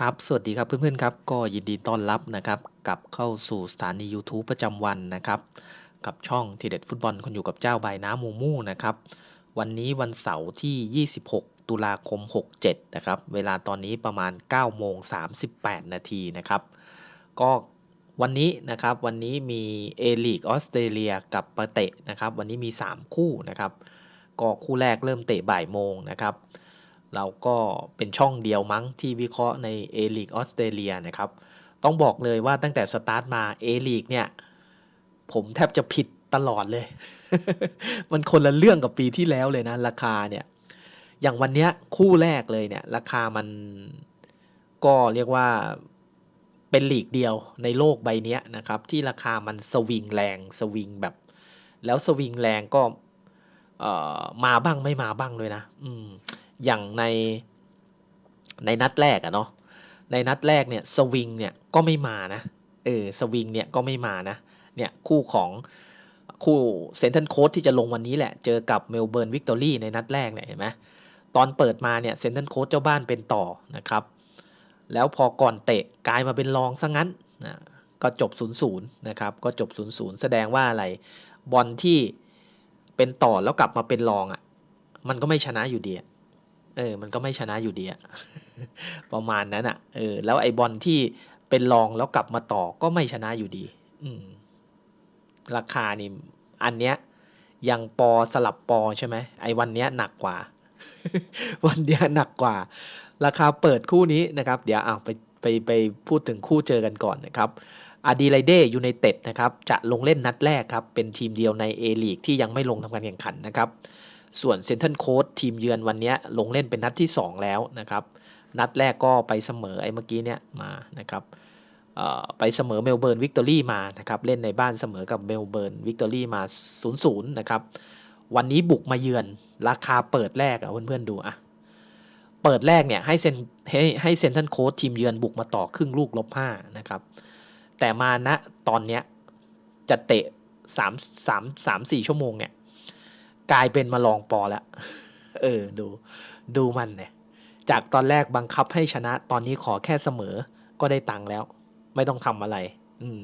ครับ สวัสดีครับเพื่อนๆครับ ก็ยินดีต้อนรับนะครับกลับเข้าสู่สถานียูทูบประจำวันนะครับ กับช่องทีเด็ดฟุตบอลคนอยู่กับเจ้าใบน้ำมูมูนะครับ วันนี้วันเสาร์ที่ 26 ตุลาคม 67 นะครับ เวลาตอนนี้ประมาณ9โมง38 นาทีนะครับ ก็วันนี้นะครับวันนี้มีเอลีกออสเตรเลียกับปะเตะนะครับ วันนี้มี 3 คู่นะครับ ก็คู่แรกเริ่มเตะบ่ายโมงนะครับ เราก็เป็นช่องเดียวมั้งที่วิเคราะห์ใน A อลีกออสเตรเลียนะครับ ต้องบอกเลยว่าตั้งแต่สตาร์ทมา A อลีกเนี่ย ผมแทบจะผิดตลอดเลย มันคนละเรื่องกับปีที่แล้วเลยนะ ราคาเนี่ย อย่างวันเนี้ยคู่แรกเลยเนี่ย ราคามันก็เรียกว่าเป็นหลีกเดียวในโลกใบนี้นะครับ ที่ราคามันสวิงแรงสวิงแบบ แล้วสวิงแรงก็มาบ้างไม่มาบ้างเลยนะ อืม อย่างในในนัดแรกอะเนาะในนัดแรกเนี่ยสวิงเนี่ยก็ไม่มานะเออสวิงเนี่ยก็ไม่มานะเนี่ยคู่ของคู่เซนเทนโค้ดที่จะลงวันนี้แหละ เจอกับเมลเบิร์นวิกตอรี่ในนัดแรกเนี่ยเห็นไหมตอนเปิดมาเนี่ยเซนเทนโค้ดเจ้าบ้านเป็นต่อนะครับ แล้วพอก่อนเตะกลายมาเป็นรองซะงั้นนะก็จบ0ูนย์นะครับก็จบ0ูนย์แสดงว่าอะไรบอลที่เป็นต่อแล้วกลับมาเป็นรองอะ่ะมันก็ไม่ชนะอยู่ดี เออ มันก็ไม่ชนะอยู่ดีอะประมาณนั้นอะเออ แล้วไอ้บอลที่เป็นรองแล้วกลับมาต่อก็ไม่ชนะอยู่ดี อืม ราคานี่ อันเนี้ยยังปอสลับปอใช่ไหมไอ้วันเนี้ยหนักกว่า วันเนี้ยหนักกว่า ราคาเปิดคู่นี้นะครับ เดี๋ยวเอาไปไปไปพูดถึงคู่เจอกันก่อนนะครับอาดีไลเดยูไนเต็ดนะครับ จะลงเล่นนัดแรกครับ เป็นทีมเดียวใน A ลีกที่ยังไม่ลงทำการแข่งขันนะครับ ส่วนเซนเทนโค้ดทีมเยือนวันนี้ลงเล่นเป็นนัดที่ 2 แล้วนะครับ นัดแรกก็ไปเสมอไอ้เมื่อกี้เนี่ยมานะครับไปเสมอเมลเบิร์นวิกตอรี่มานะครับเล่นในบ้านเสมอกับเมลเบิร์นวิกตอรี่มา 0-0 นะครับ วันนี้บุกมาเยือนราคาเปิดแรกอะเพื่อนๆดูอะเปิดแรกเนี่ยให้เซนให้ให้เซนทันโค้ดทีมเยือนบุกมาต่อครึ่งลูกลบห้านะครับ แต่มาณตอนเนี้ยจะเตะ3 3 3 4ชั่วโมงเนี่ย กลายเป็นมาลองปอแล้วเออดูดูมันเนี่ยจากตอนแรกบังคับให้ชนะตอนนี้ขอแค่เสมอก็ได้ตังค์แล้ว ไม่ต้องทำอะไร อืม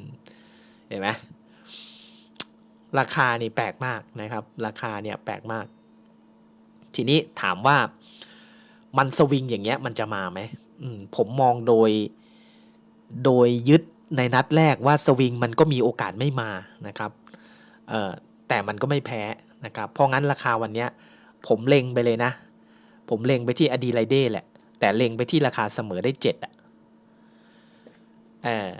เห็นไหมราคานี่แปลกมากนะครับ ราคาเนี่ยแปลกมาก ทีนี้ถามว่ามันสวิงอย่างเงี้ยมันจะมาไหมผมมองโดย โดยยึดในนัดแรกว่าสวิงมันก็มีโอกาสไม่มานะครับแต่มันก็ไม่แพ้ นะครับเพราะงั้นราคาวันนี้ผมเล็งไปเลยนะ ผมเล็งไปที่อดีไลเดแหละ แต่เล็งไปที่ราคาเสมอได้เจ็ดอะเออ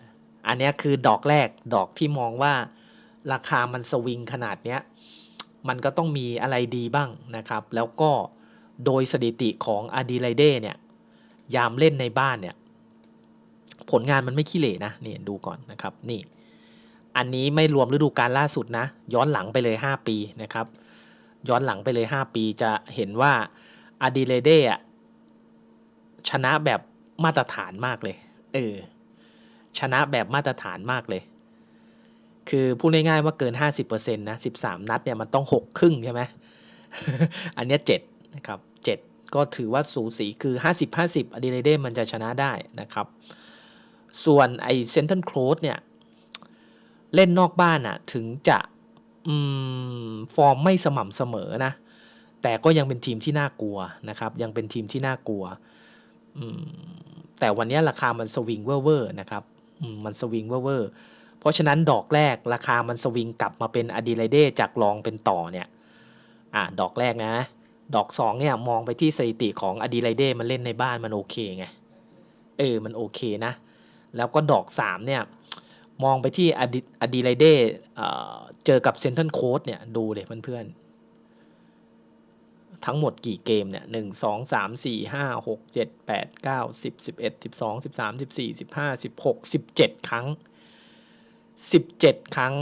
อันนี้คือดอกแรกดอกที่มองว่าราคามันสวิงขนาดเนี้ยมันก็ต้องมีอะไรดีบ้างนะครับ แล้วก็โดยสถิติของอดีไลเดเนี่ยยามเล่นในบ้านเนี่ยผลงานมันไม่ขี้เหร่นะนี่ดูก่อนนะครับนี่ อันนี้ไม่รวมฤดูกาลล่าสุดนะ ย้อนหลังไปเลย 5 ปีนะครับ ย้อนหลังไปเลย 5 ปีจะเห็นว่าอาดิเลเดะชนะแบบมาตรฐานมากเลย เออ ชนะแบบมาตรฐานมากเลย คือพูดง่ายๆว่าเกิน 50%นะ 13 นัดเนี่ยมันต้อง 6 ครึ่งใช่ไหม อันนี้7นะครับ 7 ก็ถือว่าสูสีคือ 50-50อดิเลเดมันจะชนะได้นะครับ ส่วนไอเซนเทนโคลสเนี่ย เล่นนอกบ้านอะถึงจะฟอร์มไม่สม่ำเสมอนะ แต่ก็ยังเป็นทีมที่น่ากลัวนะครับ ยังเป็นทีมที่น่ากลัว แต่วันนี้ราคามันสวิงเวอร์นะครับมันสวิงเวอร์เพราะฉะนั้นดอกแรกราคามันสวิงกลับมาเป็นอดีไลเดจากรองเป็นต่อเนี่ย อ่าดอกแรกนะ ดอกสองเนี่ยมองไปที่สถิติของอดีไลเดมันเล่นในบ้านมันโอเคไง เออ มันโอเคนะ แล้วก็ดอกสามเนี่ย มองไปที่อดีอดีไลเดเจอกับเซนทันโค้ดเนี่ยดูเลยเพื่อนๆ ทั้งหมดกี่เกมเนี่ยหนึ่งสองสามสี่ห้าหกเจ็ดแปดเก้าสิบสิบเอ็ดสิบสองสิบสามสิบสี่สิบห้าสิบหกสิบเจ็ดครั้งสิบเจ็ดครั้ง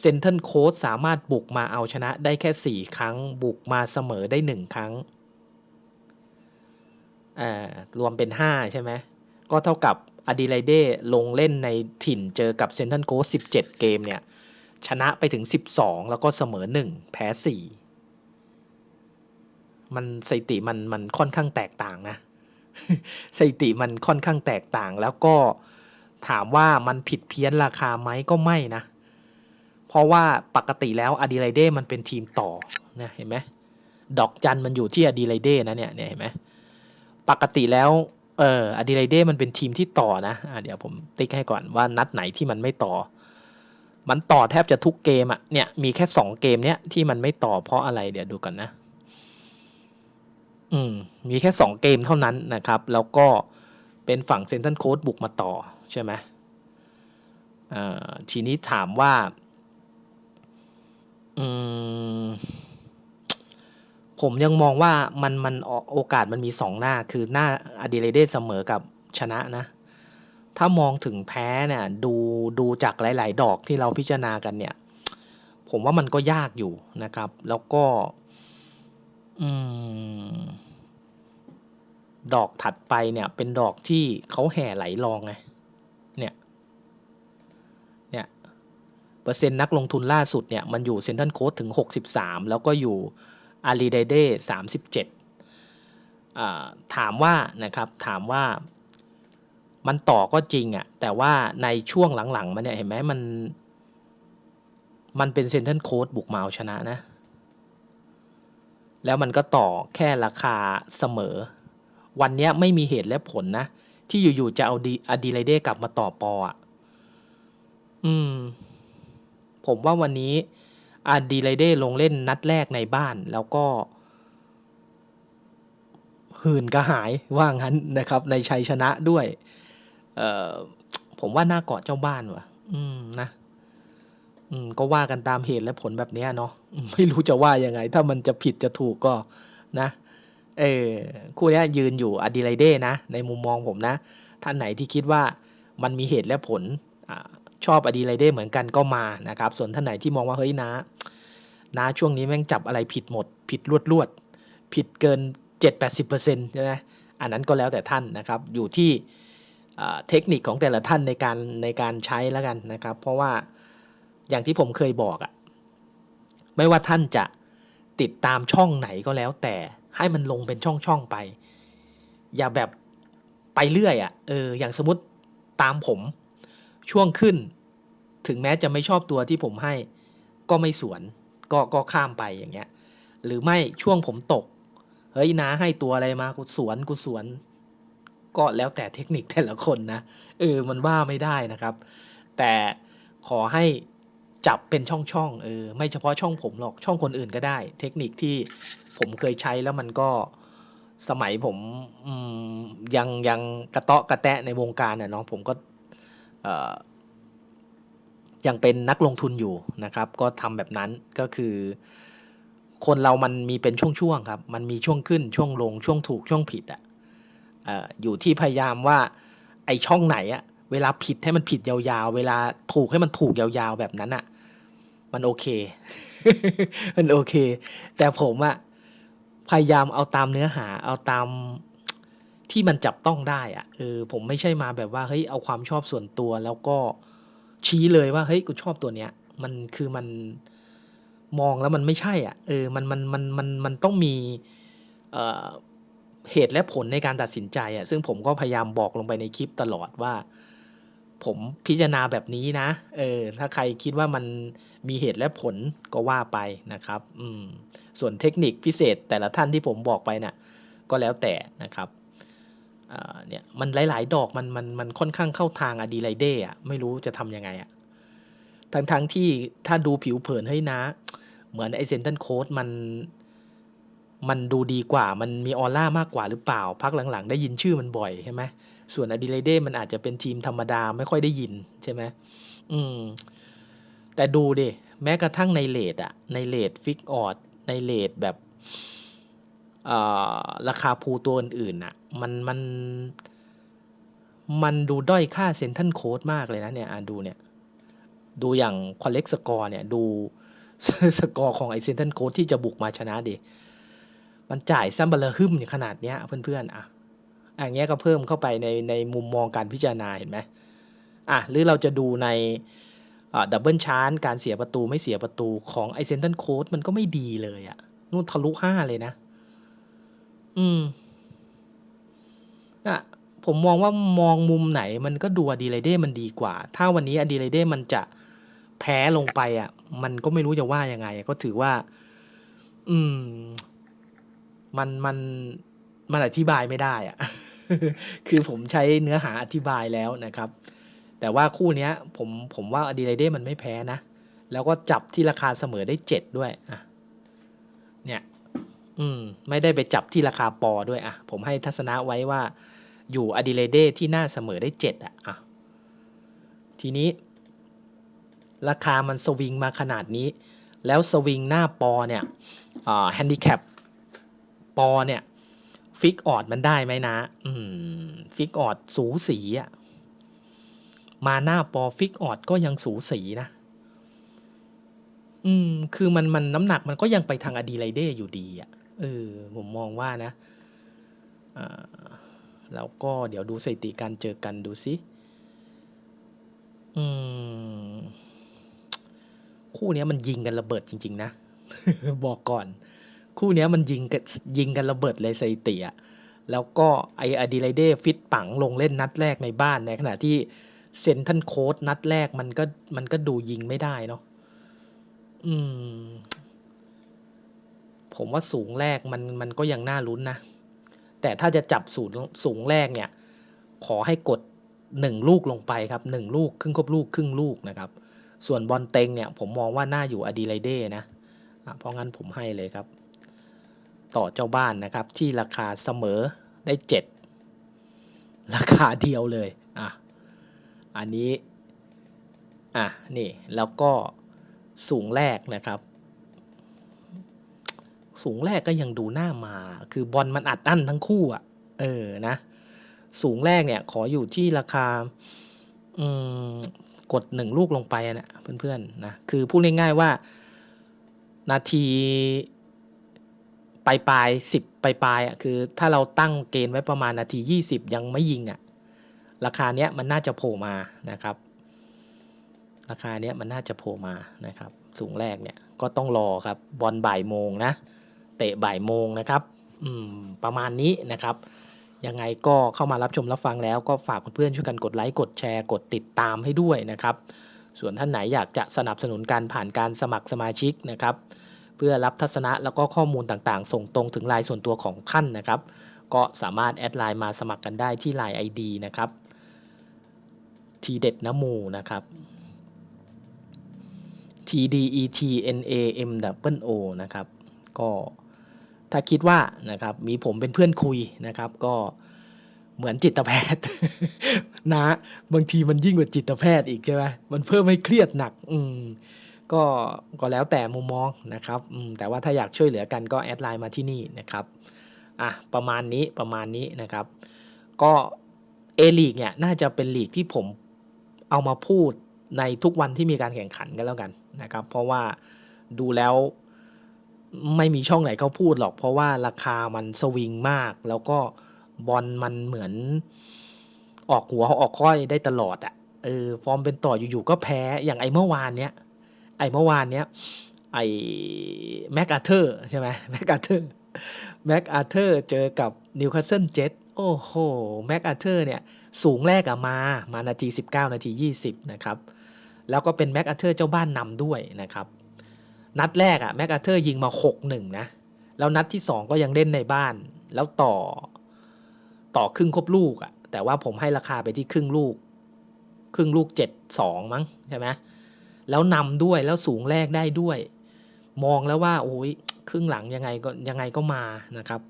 เซนทันโค้ดสามารถบุกมาเอาชนะได้แค่สี่ครั้ง บุกมาเสมอได้หนึ่งครั้ง รวมเป็นห้าใช่ไหม ก็เท่ากับ อดีไลเดลงเล่นในถิ่นเจอกับเซนทันโกส17เกมเนี่ย ชนะไปถึง12แล้วก็เสมอ1แพ้4มันสถิติมันมันค่อนข้างแตกต่างนะสถิติมันค่อนข้างแตกต่างแล้วก็ถามว่ามันผิดเพี้ยนราคาไหมก็ไม่นะ เพราะว่าปกติแล้วอดีไลเดมันเป็นทีมต่อนะเห็นไหมดอกจันมันอยู่ที่อดีไลเดนะเนี่ยเนี่ยเห็นไหมปกติแล้ว เอออดีไลเดมันเป็นทีมที่ต่อนะะเดี๋ยวผมติ๊กให้ก่อนว่านัดไหนที่มันไม่ต่อ มันต่อแทบจะทุกเกมอะเนี่ยมีแค่สองเกมเนี้ยที่มันไม่ต่อเพราะอะไรเดี๋ยวดูกันนะ อืม มีแค่สองเกมเท่านั้นนะครับ แล้วก็เป็นฝั่งเซนตันโค้ดบุกมาต่อใช่ไหมอ่าทีนี้ถามว่า อืม ผมยังมองว่ามันมันโอกาสมันมีสองหน้า คือหน้าอดีเลเดเสมอกับชนะนะ ถ้ามองถึงแพ้เนี่ยดูดูจากหลาย ๆ ดอกที่เราพิจารณากันเนี่ย ผมว่ามันก็ยากอยู่นะครับ แล้วก็อืมดอกถัดไปเนี่ยเป็นดอกที่เขาแห่ไหลลองไงเนี่ยเนี่ยเปอร์เซ็นต์นักลงทุนล่าสุดเนี่ยมันอยู่เซนทันโค้ดถึง 63 แล้วก็อยู่ อารีไดเด้37ถามว่านะครับถามว่ามันต่อก็จริงอะ่ะแต่ว่าในช่วงหลังๆมันเนี่ยเห็นไหมมัน มันเป็นเซนเทนโค้ดบุกมาเอาชนะนะ แล้วมันก็ต่อแค่ราคาเสมอ วันนี้ไม่มีเหตุและผลนะ ที่อยู่ๆจะเอาดีอดีไลเดกลับมาต่อปออะ อืม ผมว่าวันนี้ อาดีไลเด้ลงเล่นนัดแรกในบ้านแล้วก็ หื่นกระหายว่างั้นนะครับ ในชัยชนะด้วย เออผมว่าน่าเกาะเจ้าบ้านว่ะ อืมนะอืมก็ว่ากันตามเหตุและผลแบบนี้เนาะไม่รู้จะว่ายังไง ถ้ามันจะผิดจะถูกก็นะ เออคู่นี้ยืนอยู่อดีไลเด้นะ ในมุมมองผมนะ ท่านไหนที่คิดว่ามันมีเหตุและผล อ่า ชอบอดีไลเด้เหมือนกันก็มานะครับส่วนท่านไหนที่มองว่าเฮ้ยนะนะช่วงนี้แม่งจับอะไรผิดหมด ผิดลวดลวดผิดเกิน 7-80%ใช่ไหมอันนั้นก็แล้วแต่ท่านนะครับอยู่ที่เทคนิคของแต่ละท่านในการในการใช้แล้วกันนะครับ เพราะว่าอย่างที่ผมเคยบอกอะไม่ว่าท่านจะติดตามช่องไหนก็แล้วแต่ให้มันลงเป็นช่องๆไป อย่าแบบไปเรื่อยอะ่ะเอออย่างสมมติตามผม ช่วงขึ้น ถึงแม้จะไม่ชอบตัวที่ผมให้ ก็ไม่สวน ก็ก็ข้ามไปอย่างเงี้ย หรือไม่ช่วงผมตก เฮ้ยนาให้ตัวอะไรมากูสวนกูสวน ก็แล้วแต่เทคนิคแต่ละคนนะเออมันว่าไม่ได้นะครับ แต่ขอให้จับเป็นช่องๆเออไม่เฉพาะช่องผมหรอกช่องคนอื่นก็ได้ เทคนิคที่ผมเคยใช้แล้วมันก็สมัยผมยังยังกระเตาะกระแตะในวงการเนี่ยเนาะผมก็ ยังเป็นนักลงทุนอยู่นะครับ ก็ทำแบบนั้นก็คือ คนเรามันมีเป็นช่วงๆครับ มันมีช่วงขึ้นช่วงลงช่วงถูกช่วงผิดอะ่ะอยู่ที่พยายามว่าไอช่องไหนอะเวลาผิดให้มันผิดยาวๆ เวลาถูกให้มันถูกยาวๆแบบนั้นอะมันโอเค มันโอเค แต่ผมอะพยายามเอาตามเนื้อหา เอาตาม ที่มันจับต้องได้อะเออผมไม่ใช่มาแบบว่าเฮ้ยเอาความชอบส่วนตัวแล้วก็ชี้เลยว่าเฮ้ยกูชอบตัวเนี้ย มันคือมันมองแล้วมันไม่ใช่อะเออมันมันมันมันมันต้องมีเอ่อเหตุและผลในการตัดสินใจอะซึ่งผมก็พยายามบอกลงไปในคลิปตลอดว่า ผมพิจารณาแบบนี้นะเออถ้าใครคิดว่ามันมีเหตุและผลก็ว่าไปนะครับอืมส่วนเทคนิคพิเศษแต่ละท่านที่ผมบอกไปนะ่ะก็แล้วแต่นะครับ เนี่ยมันหลาย ๆ ดอกมันมันมันค่อนข้างเข้าทางอดีไลเดอะไม่รู้จะทำยังไงอะทั้งทั้งที่ถ้าดูผิวเผินเฮ้ยนะ เหมือนไอเซนตันโค้ดมันมันดูดีกว่า มันมีออร่ามากกว่าหรือเปล่า พักหลัง ๆ ได้ยินชื่อมันบ่อยใช่ไหมส่วนอดีไลเดมันอาจจะเป็นทีมธรรมดาไม่ค่อยได้ยินใช่ไหมอืม แต่ดูดิ แม้กระทั่งในเลดอะในเลดฟิกออดในเลดแบบ ราคาภูตัวอื่นๆน่ะมันมันมันดูด้อยค่าเซนทันโค้ดมากเลยนะเนี่ยดูเนี่ย ดูอย่างคอลเลกสกอร์เนี่ย ดูสกอร์ของไอเซนทันโค้ดที่จะบุกมาชนะดิมันจ่ายซัมเบลหึมขนาดเนี้ยเพื่อนๆอะอย่างเงี้ยก็เพิ่มเข้าไปในในมุมมองการพิจารณาเห็นไหมอะหรือเราจะดูในดับเบิลชาร์การเสียประตูไม่เสียประตูของไอเซนตันโค้ดมันก็ไม่ดีเลยอะนู่นทะลุห้าเลยนะ อืม อะ ผมมองว่ามองมุมไหนมันก็ดู Adelaide มันดีกว่า ถ้าวันนี้ Adelaide มันจะแพ้ลงไปอะ มันก็ไม่รู้จะว่ายังไง ก็ถือว่า อืม มัน มัน มันอธิบายไม่ได้อะ คือผมใช้เนื้อหาอธิบายแล้วนะครับ แต่ว่าคู่เนี้ย ผม ผมว่า Adelaide มันไม่แพ้นะ แล้วก็จับที่ราคาเสมอได้ 7 ด้วย อะ เนี่ย อืมไม่ได้ไปจับที่ราคาปอด้วยอะผมให้ทัศนะไว้ว่าอยู่ Adelaide ที่น่าเสมอได้7อะอะทีนี้ ราคามันสวิงมาขนาดนี้ แล้วสวิงหน้าปอเนี่ยแฮนดิแคปปอเนี่ยฟิกออดมันได้ไหมนะ อืมฟิกออดสูสีอะมาหน้าปอฟิกออดก็ยังสูสีนะ อืม คือมันมันน้ำหนักมันก็ยังไปทาง Adelaide อยู่ดีอะเออ ผมมองว่านะอ่าแล้วก็เดี๋ยวดูสถิติการเจอกันดูซิอืม คู่นี้มันยิงกันระเบิดจริง ๆ นะ บอกก่อน คู่นี้มันยิงกันยิงกันระเบิดเลยสถิติอะแล้วก็ไอ้ Adelaide ฟิตปังลงเล่นนัดแรกในบ้านในขณะที่ Central Coast นัดแรกมันก็มันก็ดูยิงไม่ได้เนาะ อืม ผมว่าสูงแรกมันมันก็ยังน่าลุ้นนะ แต่ถ้าจะจับสูงสูงแรกเนี่ย ขอให้กด1ลูกลงไปครับ1ลูกครึ่งครบลูกครึ่งลูกนะครับ ส่วนบอลเต็งเนี่ย ผมมองว่าน่าอยู่ Adelaide นะเพราะงั้นผมให้เลยครับ ต่อเจ้าบ้านนะครับ ที่ราคาเสมอได้ 7 ราคาเดียวเลยอะอันนี้อะนี่แล้วก็ สูงแรกนะครับ สูงแรกก็ยังดูหน่ามา คือบอลมันอัดอั้นทั้งคู่อะเออนะ สูงแรกเนี่ยขออยู่ที่ราคา อืม กด1ลูกลงไปนะเพื่อนๆนะ คือพูดง่ายๆว่า นาทีปลายๆ10ปลายๆอะคือ ถ้าเราตั้งเกณฑ์ไว้ประมาณนาที20ยังไม่ยิงอะ ราคาเนี้ยมันน่าจะโผล่มานะครับ ราคาเนี้ยมันน่าจะโผล่มานะครับ สูงแรกเนี่ยก็ต้องรอครับบอลบ่ายโมงนะเตะบ่ายโมงนะครับอืมประมาณนี้นะครับ ยังไงก็เข้ามารับชมรับฟังแล้วก็ฝากเพื่อนๆช่วยกันกดไลค์กดแชร์กดติดตามให้ด้วยนะครับ ส่วนท่านไหนอยากจะสนับสนุนการผ่านการสมัครสมาชิกนะครับ เพื่อรับทัศนะแล้วก็ข้อมูลต่างๆ ส่งตรงถึงไลน์ส่วนตัวของท่านนะครับ ก็สามารถแอดไลน์มาสมัครกันได้ที่ LINE ID นะครับทีเด็ดน้ำมูนะครับ TDETNAMO นะครับก็ถ้าคิดว่านะครับมีผมเป็นเพื่อนคุยนะครับก็เหมือนจิตแพทย์นะบางทีมันยิ่งกว่าจิตแพทย์อีกใช่ไหมมันเพิ่มให้เครียดหนัก อืมก็ก็แล้วแต่มุมมองนะครับอืมแต่ว่าถ้าอยากช่วยเหลือกันก็แอดไลน์มาที่นี่นะครับอะประมาณนี้ประมาณนี้นะครับ ก็ A-League เนี่ยน่าจะเป็นลีกที่ผมเอามาพูด ในทุกวันที่มีการแข่งขันกันแล้วกันนะครับ เพราะว่าดูแล้วไม่มีช่องไหนเขาพูดหรอก เพราะว่าราคามันสวิงมาก แล้วก็บอลมันเหมือนออกหัวออกก้อยได้ตลอดอะเออฟอร์มเป็นต่ออยู่ๆก็แพ้อย่างไอ้เมื่อวานเนี้ยไอ้เมื่อวานเนี้ยไอ้ MacArthur ใช่ไหม MacArthur MacArthur เจอกับ Newcastle Jets โอ้โฮ MacArthur เนี่ยสูงแรกอะมา มานาที 19 นาที 20 นะครับ แล้วก็เป็น MacArthur เจ้าบ้านนำด้วยนะครับ นัดแรกอะ MacArthur ยิงมา 6-1 นะ แล้วนัดที่ 2 ก็ยังเล่นในบ้าน แล้วต่อต่อครึ่งครบลูกอะแต่ว่าผมให้ราคาไปที่ครึ่งลูก ครึ่งลูก 7-2 มั้งใช่ไหมแล้วนำด้วยแล้วสูงแรกได้ด้วย มองแล้วว่าโอ๊ยครึ่งหลังยังไงก็ยังไงก็มานะครับ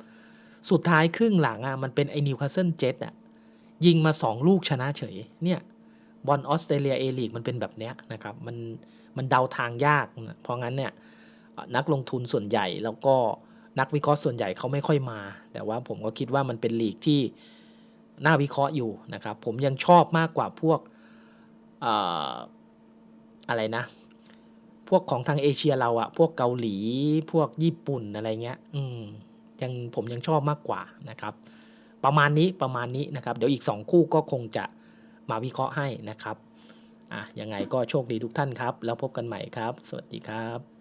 สุดท้ายครึ่งหลังอะมันเป็นไอ้ Newcastle Jets อะยิงมา 2 ลูกชนะเฉยเนี่ย บอลออสเตรเลีย A-League มันเป็นแบบเนี้ยนะครับมันมันเดาทางยากนะเพราะงั้นเนี่ยนักลงทุนส่วนใหญ่แล้วก็นักวิเคราะห์ส่วนใหญ่เขาไม่ค่อยมา แต่ว่าผมก็คิดว่ามันเป็นลีกที่น่าวิเคราะห์อยู่นะครับ ผมยังชอบมากกว่าพวกออะไรนะ พวกของทางเอเชียเราอะพวกเกาหลีพวกญี่ปุ่นอะไรเงี้ย อืมยังผมยังชอบมากกว่านะครับ ประมาณนี้ประมาณนี้นะครับ เดี๋ยวอีก 2 คู่ก็คงจะ มาวิเคราะห์ให้นะครับอะยังไงก็โชคดีทุกท่านครับ แล้วพบกันใหม่ครับ สวัสดีครับ